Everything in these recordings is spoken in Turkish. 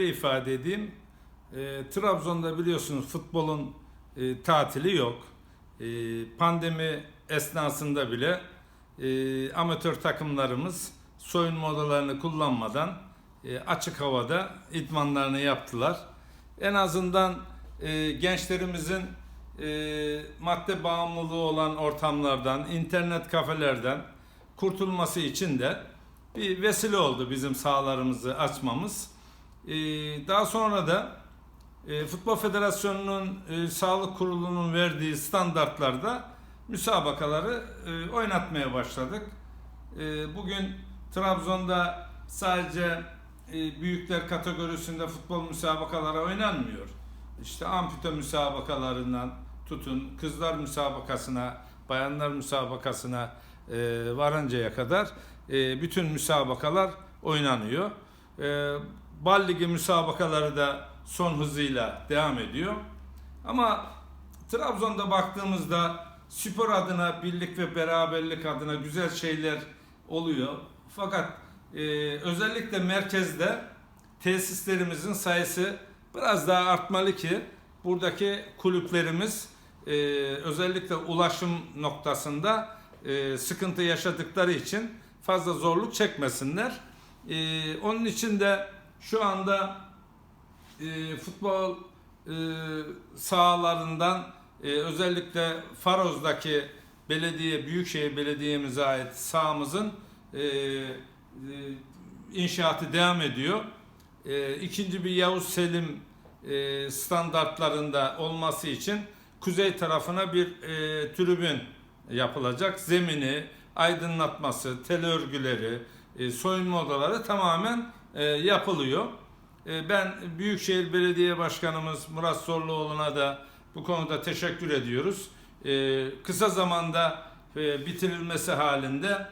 şöyle ifade edeyim. E, Trabzon'da biliyorsunuz futbolun e, tatili yok. E, pandemi esnasında bile e, amatör takımlarımız soyunma odalarını kullanmadan e, açık havada idmanlarını yaptılar. En azından e, gençlerimizin e, madde bağımlılığı olan ortamlardan, internet kafelerden kurtulması için de bir vesile oldu bizim sahalarımızı açmamız. E, daha sonra da e, Futbol Federasyonu'nun e, Sağlık Kurulu'nun verdiği standartlarda müsabakaları e, oynatmaya başladık. E, bugün Trabzon'da sadece e, büyükler kategorisinde futbol müsabakaları oynanmıyor. İşte ampute müsabakalarından tutun kızlar müsabakasına, bayanlar müsabakasına e, varıncaya kadar e, bütün müsabakalar oynanıyor. E, Bal Ligi müsabakaları da son hızıyla devam ediyor. Ama Trabzon'da baktığımızda spor adına, birlik ve beraberlik adına güzel şeyler oluyor. Fakat e, özellikle merkezde tesislerimizin sayısı biraz daha artmalı ki buradaki kulüplerimiz e, özellikle ulaşım noktasında e, sıkıntı yaşadıkları için fazla zorluk çekmesinler. E, onun için de şu anda e, futbol e, sahalarından e, özellikle Faroz'daki belediye, Büyükşehir Belediye'mize ait sahamızın e, e, inşaatı devam ediyor. E, ikinci bir Yavuz Selim e, standartlarında olması için kuzey tarafına bir e, tribün yapılacak. Zemini, aydınlatması, tel örgüleri, e, soyunma odaları tamamen e, yapılıyor. E, ben Büyükşehir Belediye Başkanımız Murat Zorluoğlu'na da bu konuda teşekkür ediyoruz. E, kısa zamanda e, bitirilmesi halinde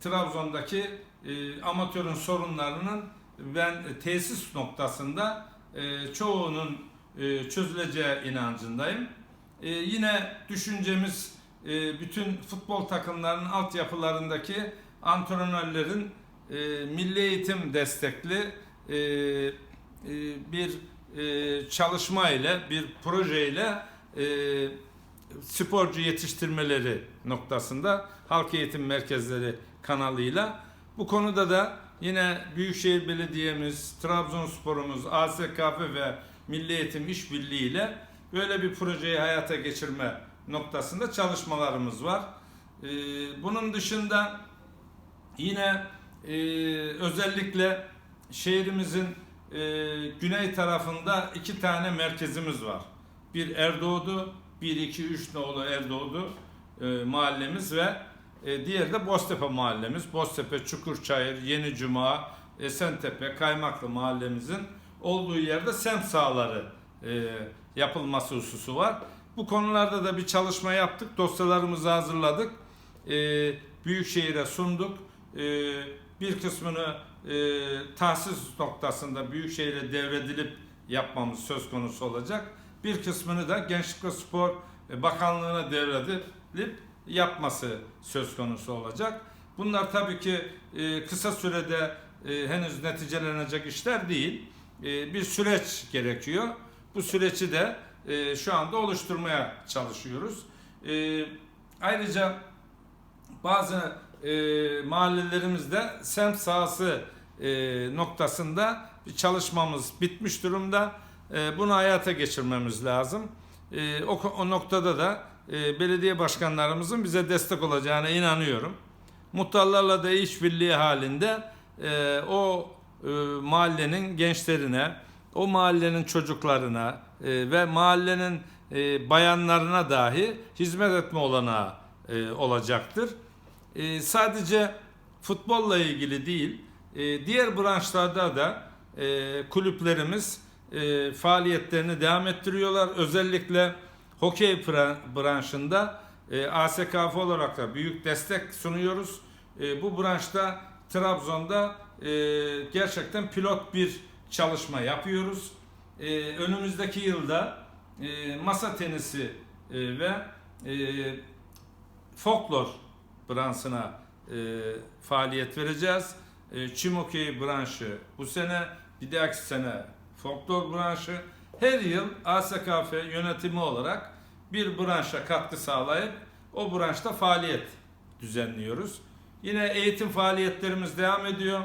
Trabzon'daki e, amatörün sorunlarının ben tesis noktasında e, çoğunun e, çözüleceği inancındayım. E, yine düşüncemiz e, bütün futbol takımlarının altyapılarındaki antrenörlerin e, milli eğitim destekli e, e, bir e, çalışma ile bir proje ile e, sporcu yetiştirmeleri noktasında halk eğitim merkezleri kanalıyla bu konuda da yine Büyükşehir Belediye'miz, Trabzonspor'umuz, ASKF ve Milli Eğitim İşbirliği ile böyle bir projeyi hayata geçirme noktasında çalışmalarımız var. Ee, bunun dışında yine e, özellikle şehrimizin e, güney tarafında iki tane merkezimiz var. Bir Erdoğdu, 1 2 3 nolu Erdoğdu e, mahallemiz ve e, diğeri de Boztepe mahallemiz. Boztepe, Çukurçayır, Yeni Cuma, Esentepe, Kaymaklı mahallemizin olduğu yerde semt sahaları e, yapılması hususu var. Bu konularda da bir çalışma yaptık. Dosyalarımızı hazırladık. E, Büyükşehir'e sunduk. E, bir kısmını e, tahsis noktasında Büyükşehir'e devredilip yapmamız söz konusu olacak. Bir kısmını da Gençlik ve Spor Bakanlığı'na devredilip yapması söz konusu olacak. Bunlar tabii ki e, kısa sürede e, henüz neticelenecek işler değil. E, bir süreç gerekiyor. Bu süreci de e, şu anda oluşturmaya çalışıyoruz. E, ayrıca bazı e, mahallelerimizde semt sahası e, noktasında bir çalışmamız bitmiş durumda. E, bunu hayata geçirmemiz lazım. E, o, o noktada da e, belediye başkanlarımızın bize destek olacağına inanıyorum. Muhtarlarla da işbirliği halinde e, o e, mahallenin gençlerine, o mahallenin çocuklarına e, ve mahallenin e, bayanlarına dahi hizmet etme olanağı e, olacaktır. E, sadece futbolla ilgili değil, e, diğer branşlarda da e, kulüplerimiz e, faaliyetlerini devam ettiriyorlar. Özellikle hokey branşında e, ASKF olarak da büyük destek sunuyoruz. E, bu branşta Trabzon'da e, gerçekten pilot bir çalışma yapıyoruz. E, önümüzdeki yılda e, masa tenisi e, ve e, folklor branşına e, faaliyet vereceğiz. E, çim hokeyi branşı bu sene bir dahaki sene folklor branşı her yıl ASKF yönetimi olarak bir branşa katkı sağlayıp o branşta faaliyet düzenliyoruz. Yine eğitim faaliyetlerimiz devam ediyor.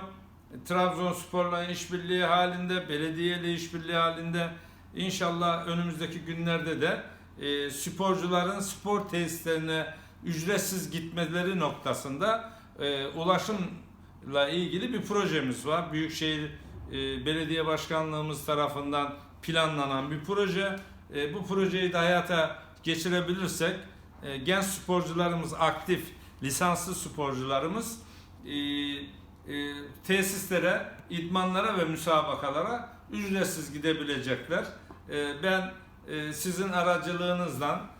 Trabzonspor'la işbirliği halinde, belediyeyle işbirliği halinde inşallah önümüzdeki günlerde de e, sporcuların spor tesislerine ücretsiz gitmeleri noktasında e, ulaşımla ilgili bir projemiz var. Büyükşehir e, Belediye Başkanlığımız tarafından planlanan bir proje. E, bu projeyi de hayata geçirebilirsek e, genç sporcularımız aktif, lisanslı sporcularımız e, e, tesislere, idmanlara ve müsabakalara ücretsiz gidebilecekler. E, ben e, sizin aracılığınızdan e,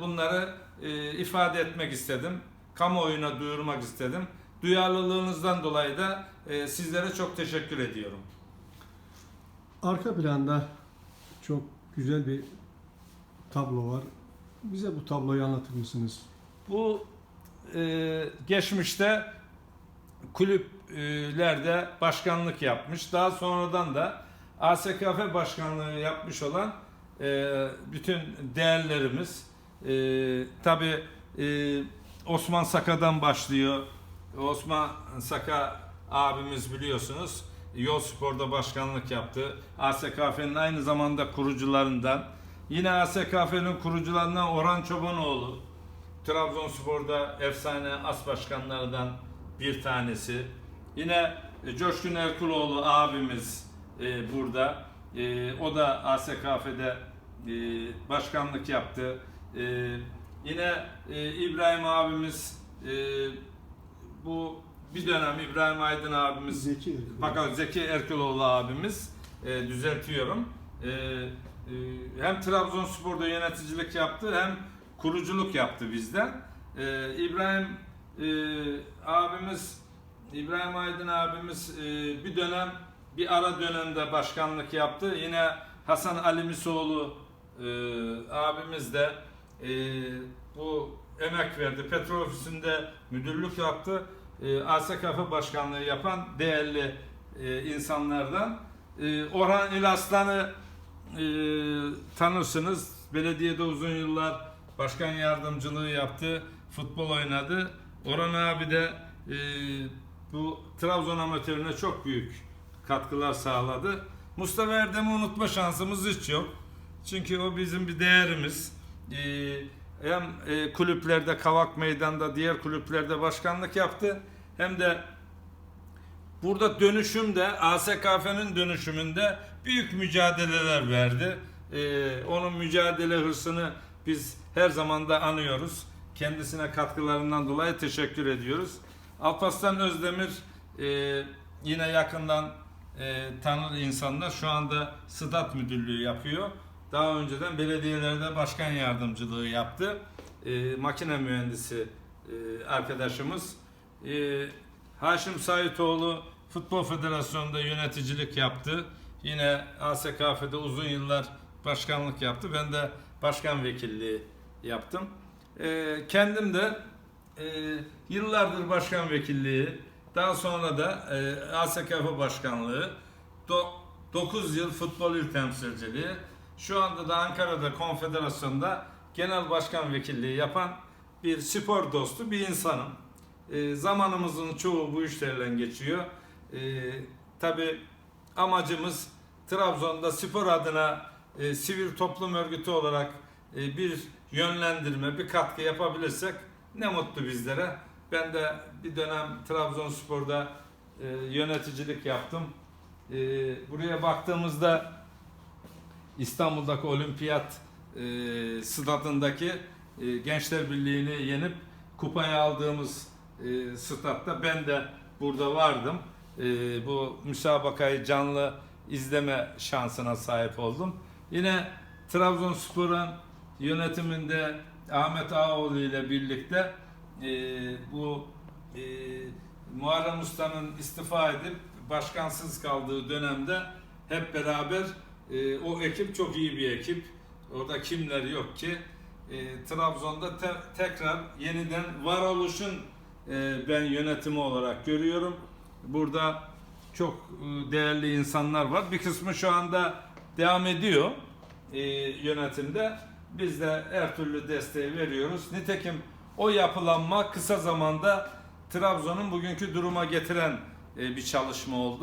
bunları e, ifade etmek istedim. Kamuoyuna duyurmak istedim. Duyarlılığınızdan dolayı da e, sizlere çok teşekkür ediyorum. Arka planda çok güzel bir tablo var. Bize bu tabloyu anlatır mısınız? Bu e, geçmişte kulüplerde başkanlık yapmış. Daha sonradan da ASKF başkanlığı yapmış olan e, bütün değerlerimiz e, tabi Osman Saka'dan başlıyor. Osman Saka abimiz biliyorsunuz Yol Spor'da başkanlık yaptı. ASKF'nin aynı zamanda kurucularından. Yine ASKF'nin kurucularından Orhan Çobanoğlu. Trabzonspor'da efsane as başkanlarından bir tanesi. Yine e, Coşkun Erkuloğlu abimiz e, burada. E, o da ASKF'de e, başkanlık yaptı. E, yine e, İbrahim abimiz e, bu bir dönem İbrahim Aydın abimiz Zeki Erkal. fakat Zeki Erkuloğlu abimiz e, düzeltiyorum. E, e, hem Trabzonspor'da yöneticilik yaptı hem kuruculuk yaptı bizden. E, İbrahim e, abimiz İbrahim Aydın abimiz e, bir dönem bir ara dönemde başkanlık yaptı. Yine Hasan Ali Misoğlu e, abimiz de e, bu emek verdi. Petrol ofisinde müdürlük yaptı. E, ASKF başkanlığı yapan değerli e, insanlardan. E, Orhan İlaslan'ı e, tanırsınız. Belediyede uzun yıllar başkan yardımcılığı yaptı. Futbol oynadı. Orhan abi de e, bu Trabzon amatörüne çok büyük katkılar sağladı. Mustafa Erdem'i unutma şansımız hiç yok. Çünkü o bizim bir değerimiz. Ee, hem e, kulüplerde, Kavak Meydan'da, diğer kulüplerde başkanlık yaptı. Hem de burada dönüşümde, ASKF'nin dönüşümünde büyük mücadeleler verdi. Ee, onun mücadele hırsını biz her zaman da anıyoruz. Kendisine katkılarından dolayı teşekkür ediyoruz. Alparslan Özdemir e, yine yakından e, tanır insanlar. Şu anda Sıdat Müdürlüğü yapıyor. Daha önceden belediyelerde başkan yardımcılığı yaptı. E, makine mühendisi e, arkadaşımız. E, Haşim Saitoğlu Futbol Federasyonu'nda yöneticilik yaptı. Yine ASKF'de uzun yıllar başkanlık yaptı. Ben de başkan vekilliği yaptım. E, kendim de e, yıllardır başkan vekilliği, daha sonra da e, ASKF başkanlığı, 9 yıl futbol il temsilciliği, şu anda da Ankara'da konfederasyonda genel başkan vekilliği yapan bir spor dostu bir insanım. E, zamanımızın çoğu bu işlerle geçiyor. E, Tabi amacımız Trabzon'da spor adına e, sivil toplum örgütü olarak e, bir yönlendirme, bir katkı yapabilirsek ne mutlu bizlere. Ben de bir dönem Trabzonspor'da e, yöneticilik yaptım. E, buraya baktığımızda İstanbul'daki olimpiyat e, stadındaki e, Gençler Birliği'ni yenip kupayı aldığımız e, statta ben de burada vardım. E, bu müsabakayı canlı izleme şansına sahip oldum. Yine Trabzonspor'un yönetiminde Ahmet Ağoğlu ile birlikte e, bu e, Muharrem Usta'nın istifa edip başkansız kaldığı dönemde hep beraber e, o ekip çok iyi bir ekip. Orada kimler yok ki. E, Trabzon'da te- tekrar yeniden varoluşun e, ben yönetimi olarak görüyorum. Burada çok e, değerli insanlar var. Bir kısmı şu anda devam ediyor e, yönetimde. Biz de her türlü desteği veriyoruz. Nitekim o yapılanma kısa zamanda Trabzon'un bugünkü duruma getiren e, bir çalışma oldu.